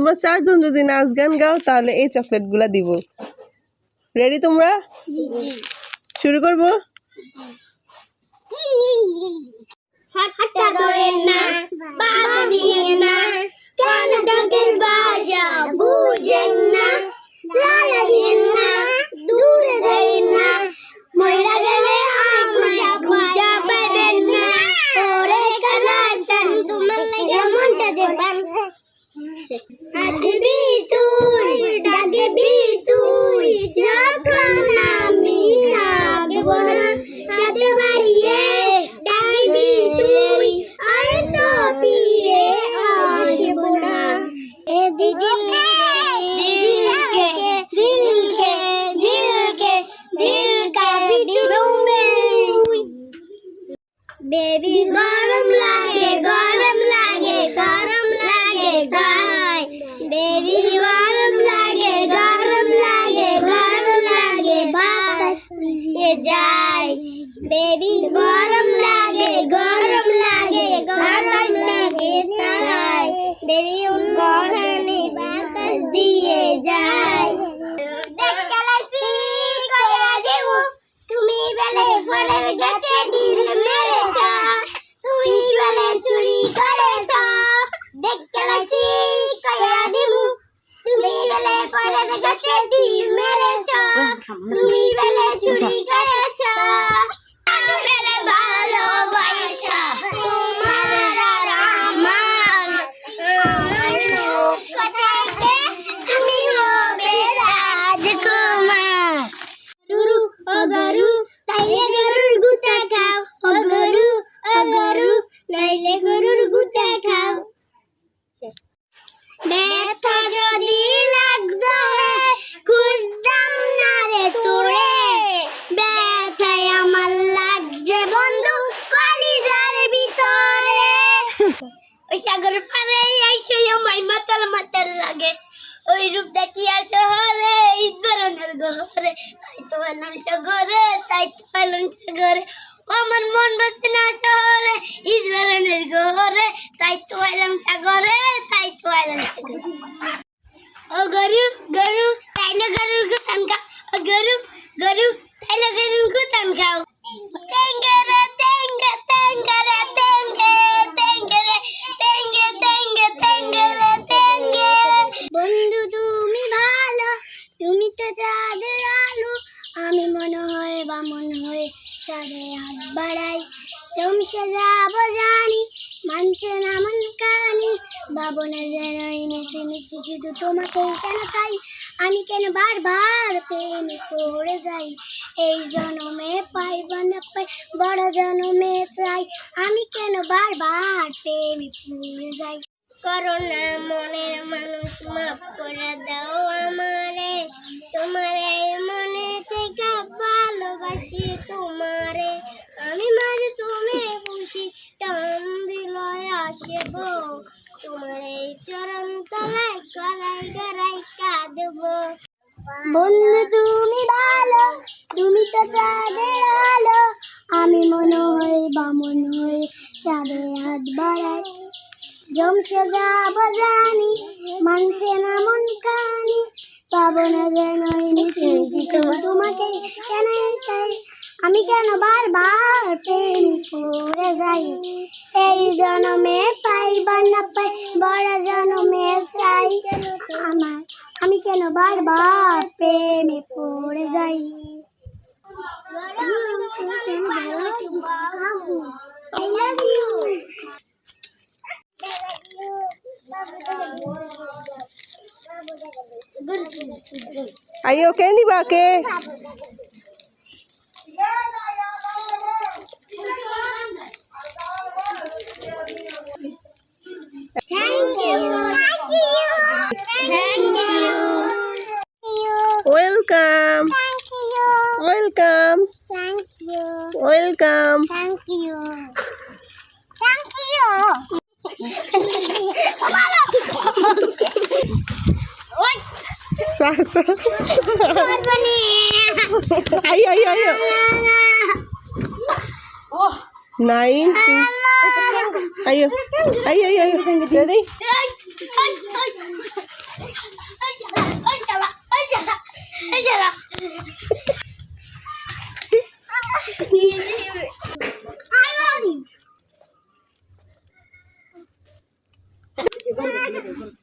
তোমরা চারজন যদি নাচ গান গাও তাহলে এই চকলেটগুলা দিব। রেডি তোমরা? শুরু করব? আসবি তুই ডাকবি তুই যায় বেবি গরম ফলের গাছে ডিম মেরেছ। তুমি বেলে চুরি করেছ। ওই সাগর পারে আইসে আমার মাতাল মাতাল লাগে। ওই রূপ দেখি আর শহরে ঈদ বেরোনের ঘরে তাই তো এলাম সাগরে, তাই তো এলাম সাগরে। আমার মন বসে না শহরে ঈদ বেরোনের ঘরে তাই তো এলাম সাগরে, তাই তো এলাম সাগরে। ও গরু গরু, তাইলে গরুর গুতান খাও। ও গরু গরু, তাইলে গরুর গুতান খাও। সাড়ে হাত বাড়াই। জমসে যাব জানি মানছে না মন কানি বাবু না যেন মিছি মিছি শুধু তোমাকেই কেন চাই? আমি কেন বারবার প্রেমে পড়ে যাই? এই জন্মে পাইব না পাই, বড় জন্মে চাই। আমি কেন বারবার প্রেমে পড়ে যাই? করোনা মনের মানুষ মাফ করে দাও আমারে। তোমারে মনে থেকে ভালোবাসি তোমারে। আমি মাঝে তুমি খুশি টান দিল আসব। তোমার চরণ তলায়, গলায় গড়াই কাঁদব। বন্ধু, তুমি ভালো, তুমি তো চাঁদের আলো। আমি মনে হয় বা মনে হয় চাঁদে হাত বাড়াই। জমসে যাব জানি মানছে না মন কানি পাবো না যেন তোমাকে, কেন চাই? আমি কেন বারবার প্রেম করে যাই? এই জন্মে পাই বা না পাই, বড় জন্মে চাই। আমার, আমি কেন বারবার প্রেমে পড়ে যাই? I love you. Ayo, కేంది బాకే Welcome. Thank you. Welcome. Thank you. Welcome. Thank you. আসো I I I nine two IO I I I ready I want it.